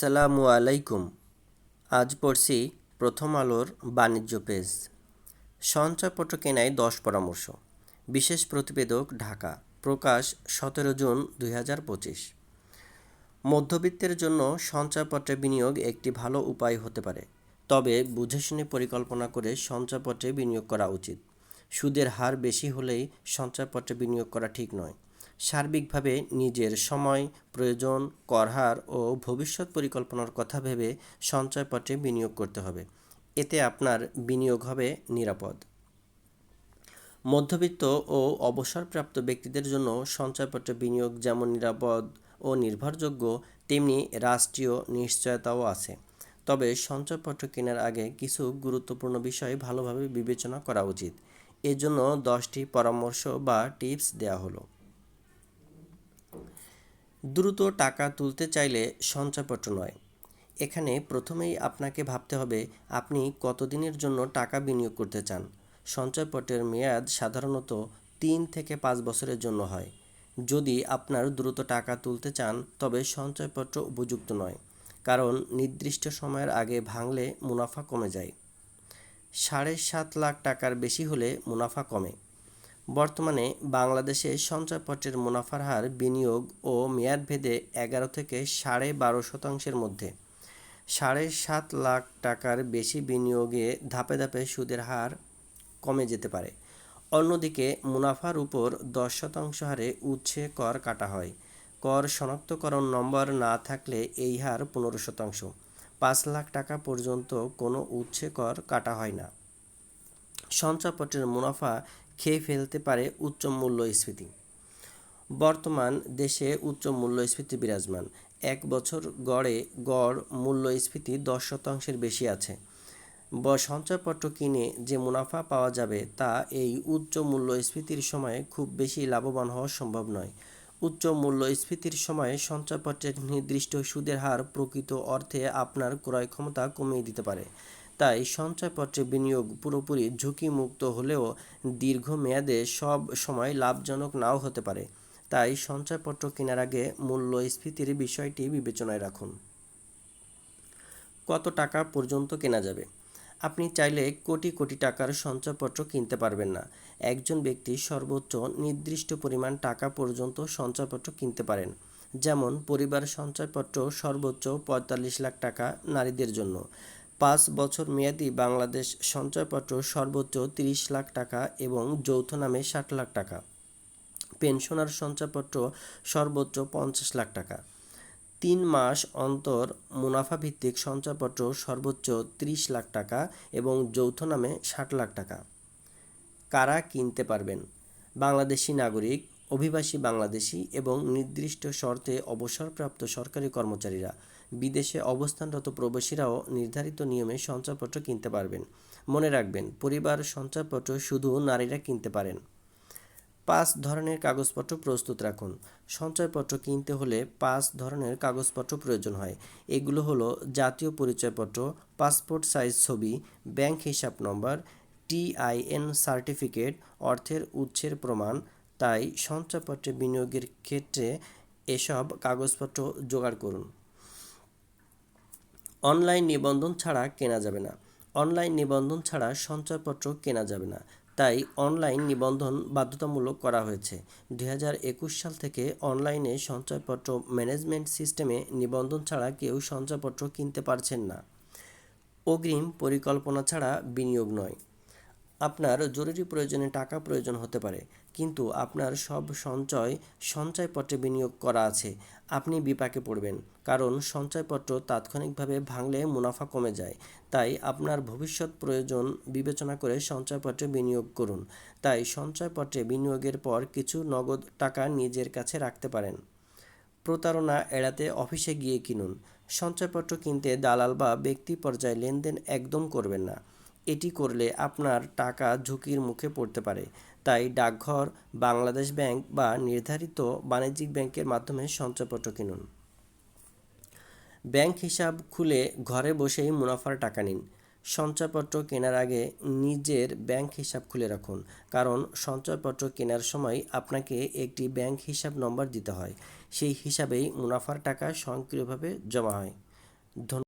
আসসালামু আলাইকুম। আজ পড়ছি প্রথম আলোর বাণিজ্য পেজ। সঞ্চয়পত্র কেনায় দশ পরামর্শ। বিশেষ প্রতিবেদক ঢাকা। প্রকাশ সতেরো জুন দুই হাজার পঁচিশ। মধ্যবিত্তের জন্য সঞ্চয়পত্রে বিনিয়োগ একটি ভালো উপায় হতে পারে। তবে বুঝে শুনে পরিকল্পনা করে সঞ্চয়পত্রে বিনিয়োগ করা উচিত। সুদের হার বেশি হলেই সঞ্চয়পত্রে বিনিয়োগ করা ঠিক নয়। সার্বিকভাবে নিজের সময়, প্রয়োজন করহার ও ভবিষ্যৎ পরিকল্পনার কথা ভেবে সঞ্চয়পত্রে বিনিয়োগ করতে হবে। এতে আপনার বিনিয়োগ হবে নিরাপদ। মধ্যবিত্ত ও অবসরপ্রাপ্ত ব্যক্তিদের জন্য সঞ্চয়পত্রে বিনিয়োগ যেমন নিরাপদ ও নির্ভরযোগ্য, তেমনি রাষ্ট্রীয় নিশ্চয়তাও আছে। তবে সঞ্চয়পত্র কেনার আগে কিছু গুরুত্বপূর্ণ বিষয় ভালোভাবে বিবেচনা করা উচিত। এজন্য দশটি পরামর্শ বা টিপস দেওয়া হলো। দ্রুত টাকা তুলতে চাইলে সঞ্চয়পত্র নয়। এখানে প্রথমেই আপনাকে ভাবতে হবে, আপনি কতদিনের জন্য টাকা বিনিয়োগ করতে চান? সঞ্চয়পত্রের মেয়াদ সাধারণত তিন থেকে পাঁচ বছরের জন্য হয়। যদি আপনার দ্রুত টাকা তুলতে চান, তবে সঞ্চয়পত্র উপযুক্ত নয়, কারণ নির্দিষ্ট সময়ের আগে ভাঙলে মুনাফা কমে যায়। সাড়ে সাত লাখ টাকার বেশি হলে মুনাফা কমে। বর্তমানে বাংলাদেশে সঞ্চয়পত্রের মুনাফার হার বিনিয়োগ ও মেয়াদভেদে এগারো থেকে সাড়ে বারো শতাংশের মধ্যে। সাড়ে সাত লাখ টাকার বেশি বিনিয়োগে ধাপে ধাপে সুদের হার কমে যেতে পারে। অন্যদিকে মুনাফার উপর দশ শতাংশ হারে উচ্ছে কর কাটা হয়। কর শনাক্তকরণ নম্বর না থাকলে এই হার পনেরো শতাংশ। পাঁচ লাখ টাকা পর্যন্ত কোনো উচ্ছে কর কাটা হয় না। সঞ্চয়পত্রের মুনাফা খেয়ে ফেলতে পারে উচ্চ মূল্যস্ফীতি। বর্তমান দেশে উচ্চ মূল্যস্ফীতি বিরাজমান। এক বছর গড়ে গড় মূল্যস্ফীতি দশ শতাংশের বেশি আছে। সঞ্চয়পত্র কিনে যে মুনাফা পাওয়া যাবে তা এই উচ্চ মূল্যস্ফীতির সময়ে খুব বেশি লাভবান হওয়া সম্ভব নয়। উচ্চ মূল্যস্ফীতির সময়ে সঞ্চয়পত্রের নির্দিষ্ট সুদের হার প্রকৃত অর্থে আপনার ক্রয় ক্ষমতা কমিয়ে দিতে পারে। তাই সঞ্চয়পত্রে বিনিয়োগ পুরোপুরি ঝুঁকিমুক্ত হলেও দীর্ঘমেয়াদে সব সময় লাভজনক নাও হতে পারে। তাই সঞ্চয়পত্র কেনার আগে মূল্যস্ফীতির বিষয়টি বিবেচনায় রাখুন। কত টাকা পর্যন্ত কেনা যাবে? আপনি চাইলে কোটি কোটি টাকার সঞ্চয়পত্র কিনতে পারবেন না। একজন ব্যক্তি সর্বোচ্চ নির্দিষ্ট পরিমাণ টাকা পর্যন্ত সঞ্চয়পত্র কিনতে পারেন। যেমন, পরিবার সঞ্চয়পত্র সর্বোচ্চ পঁয়তাল্লিশ লাখ টাকা নারীদের জন্য। পাঁচ বছর মেয়াদি বাংলাদেশ সঞ্চয়পত্র সর্বোচ্চ তিরিশ লাখ টাকা এবং যৌথ নামে ষাট লাখ টাকা। পেনশনার সঞ্চয়পত্র সর্বোচ্চ পঞ্চাশ লাখ টাকা। তিন মাস অন্তর মুনাফা ভিত্তিক সঞ্চয়পত্র সর্বোচ্চ ত্রিশ লাখ টাকা এবং যৌথ নামে ষাট লাখ টাকা। কারা কিনতে পারবেন? বাংলাদেশি নাগরিক, অভিবাসী বাংলাদেশি এবং নির্দিষ্ট শর্তে অবসরপ্রাপ্ত সরকারি কর্মচারীরা। বিদেশে অবস্থানরত প্রবাসীরাও নির্ধারিত নিয়মে সঞ্চয়পত্র কিনতে পারবেন। মনে রাখবেন, পরিবার সঞ্চয়পত্র শুধু নারীরা কিনতে পারেন। পাঁচ ধরনের কাগজপত্র প্রস্তুত রাখুন। সঞ্চয়পত্র কিনতে হলে পাঁচ ধরনের কাগজপত্র প্রয়োজন হয়। এগুলো হলো জাতীয় পরিচয়পত্র, পাসপোর্ট সাইজ ছবি, ব্যাংক হিসাব নম্বর, টিআইএন সার্টিফিকেট, অর্থের উৎসের প্রমাণ, তাই সঞ্চয়পত্রে বিনিয়োগের ক্ষেত্রে এসব কাগজপত্র জোগাড় করুন। অনলাইন নিবন্ধন ছাড়া কেনা যাবে না। অনলাইন নিবন্ধন ছাড়া সঞ্চয়পত্র কেনা যাবে না। তাই অনলাইন নিবন্ধন বাধ্যতামূলক করা হয়েছে। দু হাজার একুশ সাল থেকে অনলাইনে সঞ্চয়পত্র ম্যানেজমেন্ট সিস্টেমে নিবন্ধন ছাড়া কেউ সঞ্চয়পত্র কিনতে পারছেন না। অগ্রিম পরিকল্পনা ছাড়া বিনিয়োগ নয়। আপনার জরুরি প্রয়োজনে টাকা প্রয়োজন হতে পারে, কিন্তু আপনার সব সঞ্চয় সঞ্চয়পত্রে বিনিয়োগ করা আছে। আপনি বিপাকে পড়বেন, কারণ সঞ্চয়পত্র তাৎক্ষণিকভাবে ভাঙলে মুনাফা কমে যায়। তাই আপনার ভবিষ্যৎ প্রয়োজন বিবেচনা করে সঞ্চয়পত্রে বিনিয়োগ করুন। তাই সঞ্চয়পত্রে বিনিয়োগের পর কিছু নগদ টাকা নিজের কাছে রাখতে পারেন। প্রতারণা এড়াতে অফিসে গিয়ে কিনুন। সঞ্চয়পত্র কিনতে দালাল বা ব্যক্তি পর্যায়ে লেনদেন একদম করবেন না। এটি করলে আপনার টাকা ঝুঁকির মুখে পড়তে পারে। তাই ডাকঘর, বাংলাদেশ ব্যাংক বা নির্ধারিত বাণিজ্যিক ব্যাংকের মাধ্যমে সঞ্চয়পত্র কিনুন। ব্যাংক হিসাব খুলে ঘরে বসেই মুনাফার টাকা নিন। সঞ্চয়পত্র কেনার আগে নিজের ব্যাংক হিসাব খুলে রাখুন, কারণ সঞ্চয়পত্র কেনার সময় আপনাকে একটি ব্যাংক হিসাব নম্বর দিতে হয়। সেই হিসাবেই মুনাফার টাকা স্বয়ংক্রিয়ভাবে জমা হয়। ধন্য